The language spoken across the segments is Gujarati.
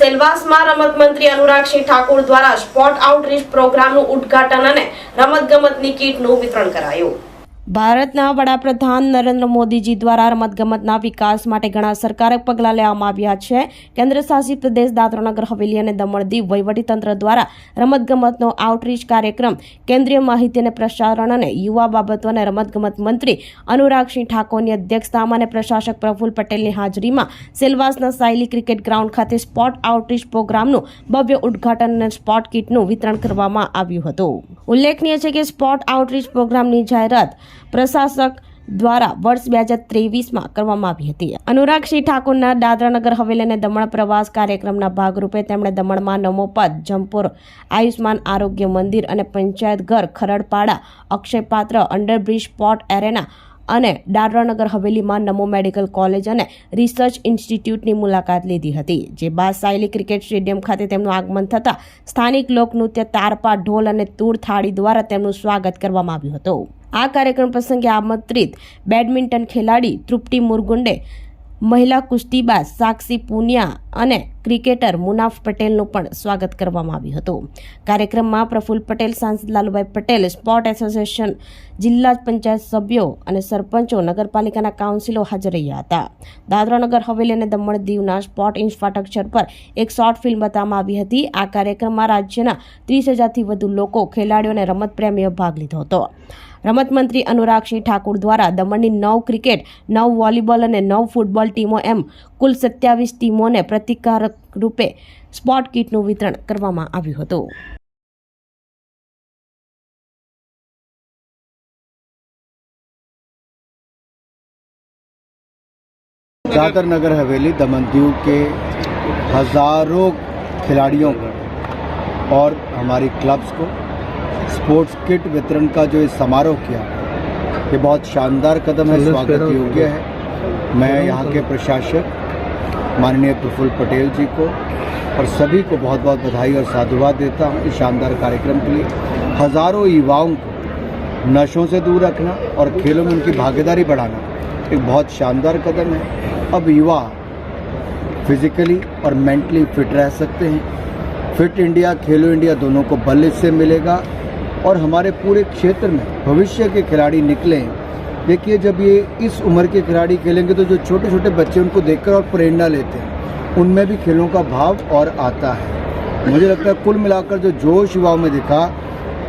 સેલવાસમાં રમત મંત્રી અનુરાગસિંહ ઠાકુર દ્વારા સ્પોટ આઉટરીચ પ્રોગ્રામનું ઉદ્ઘાટન અને રમતગમતની કીટનું વિતરણ કરાયું. ભારતના વડાપ્રધાન નરેન્દ્ર મોદીજી દ્વારા રમતગમતના વિકાસ માટે ઘણા સરકારક પગલાં લેવામાં આવ્યા છે. કેન્દ્ર શાસિત પ્રદેશ દાદરાનગર હવેલી અને દમણ દીવ વહીવટીતંત્ર દ્વારા રમતગમતનો આઉટરીચ કાર્યક્રમ, કેન્દ્રીય માહિતી અને પ્રસારણ અને યુવા બાબતો અને રમતગમત મંત્રી અનુરાગસિંહ ઠાકોરની અધ્યક્ષતામાં અને પ્રશાસક પ્રફુલ પટેલની હાજરીમાં સેલવાસના સાયલી ક્રિકેટ ગ્રાઉન્ડ ખાતે સ્પોટ આઉટરીચ પ્રોગ્રામનું ભવ્ય ઉદ્ઘાટન અને સ્પોટ કીટનું વિતરણ કરવામાં આવ્યું હતું. ઉલ્લેખનીય છે કે સ્પોટ આઉટરીચ પ્રોગ્રામની જાહેરાત પ્રશાસક દ્વારા વર્ષ બે હજાર ત્રેવીસમાં કરવામાં આવી હતી. અનુરાગસિંહ ઠાકુરના દાદરાનગર હવેલી અને દમણ પ્રવાસ કાર્યક્રમના ભાગરૂપે તેમણે દમણમાં નમોપદ જમપુર આયુષ્માન આરોગ્ય મંદિર અને પંચાયત ઘર, Kharadpada Akshaypatra underbridge port arena અને દાદરાનગર હવેલીમાં નમો મેડિકલ કોલેજ અને રિસર્ચ ઇન્સ્ટિટ્યૂટની મુલાકાત લીધી હતી. જે બાદ સાયલી ક્રિકેટ સ્ટેડિયમ ખાતે તેમનું આગમન થતાં સ્થાનિક લોકનૃત્ય તારપા ઢોલ અને તૂર થાળી દ્વારા તેમનું સ્વાગત કરવામાં આવ્યું હતું. આ કાર્યક્રમ પ્રસંગે આમંત્રિત બેડમિન્ટન ખેલાડી તૃપ્તિ મુરગુંડે મહિલા કુસ્તીબાજ સાક્ષી પુનિયા અને ક્રિકેટર મુનાફ પટેલનું પણ સ્વાગત કરવામાં આવ્યું હતું. કાર્યક્રમમાં પ્રફુલ્લ પટેલ, સાંસદ લાલુભાઈ પટેલ, સ્પોર્ટ એસોસિએશન જિલ્લા પંચાયત સભ્યો અને સરપંચો, નગરપાલિકાના કાઉન્સિલો હાજર રહ્યા હતા. દાદરાનગર હવેલી અને દમણ દીવના સ્પોર્ટ ઇન્ફ્રાસ્ટ્રક્ચર પર એક શોર્ટ ફિલ્મ બતાવવામાં આવી હતી. આ કાર્યક્રમમાં રાજ્યના ત્રીસ હજારથી વધુ લોકો, ખેલાડીઓ અને રમતપ્રેમીઓ ભાગ લીધો હતો. રમત મંત્રી અનુરાગસિંહ ઠાકુર દ્વારા દમણની નવ ક્રિકેટ, નવ વોલીબોલ અને નવ ફૂટબોલ ટીમો એમ કુલ સત્યાવીસ ટીમોને પ્રતિકારક રૂપે સ્પોટ કીટનું વિતરણ કરવામાં આવ્યું હતું दादर नगर हवेली दमन दीव के हज़ारों खिलाड़ियों को और हमारी क्लब्स को स्पोर्ट्स किट वितरण का जो ये समारोह किया ये बहुत शानदार कदम है स्वागत योग्य है मैं यहाँ के प्रशासक माननीय प्रफुल्ल पटेल जी को और सभी को बहुत बहुत बधाई और साधुवाद देता हूँ इस शानदार कार्यक्रम के लिए। हज़ारों युवाओं को नशों से दूर रखना और खेलों में उनकी भागीदारी बढ़ाना एक बहुत शानदार कदम है। अब युवा फिजिकली और मेंटली फिट रह सकते हैं। फिट इंडिया, खेलो इंडिया दोनों को बल इससे मिलेगा और हमारे पूरे क्षेत्र में भविष्य के खिलाड़ी निकलें देखिए, जब ये इस उम्र के खिलाड़ी खेलेंगे तो जो छोटे छोटे बच्चे उनको देखकर और प्रेरणा लेते हैं, उनमें भी खेलों का भाव और आता है। मुझे लगता है कुल मिलाकर जो जोश युवाओं में दिखा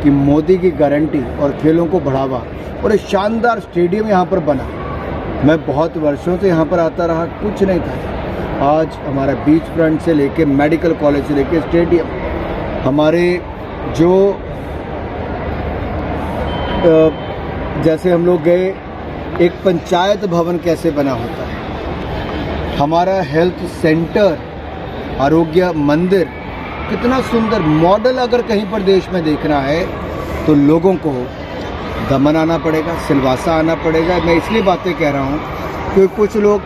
कि मोदी की गारंटी और खेलों को बढ़ावा और एक शानदार स्टेडियम यहाँ पर बना। मैं बहुत वर्षों से यहाँ पर आता रहा, कुछ नहीं था। आज हमारा बीच फ्रंट से लेके मेडिकल कॉलेज से लेके स्टेडियम, हमारे जो जैसे हम लोग गए एक पंचायत भवन कैसे बना होता है? हमारा हेल्थ सेंटर आरोग्य मंदिर, कितना सुंदर मॉडल अगर कहीं पर देश में देखना है तो लोगों को दमन आना पड़ेगा, सिलवासा आना पड़ेगा। मैं इसलिए बातें कह रहा हूँ कि कुछ लोग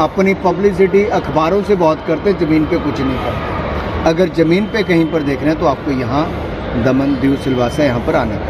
अपनी पब्लिसिटी अखबारों से बहुत करते, ज़मीन पे कुछ नहीं करते। अगर ज़मीन पे कहीं पर देख रहे हैं तो आपको यहाँ दमन, दीव, सिलवासा यहाँ पर आना पड़ेगा।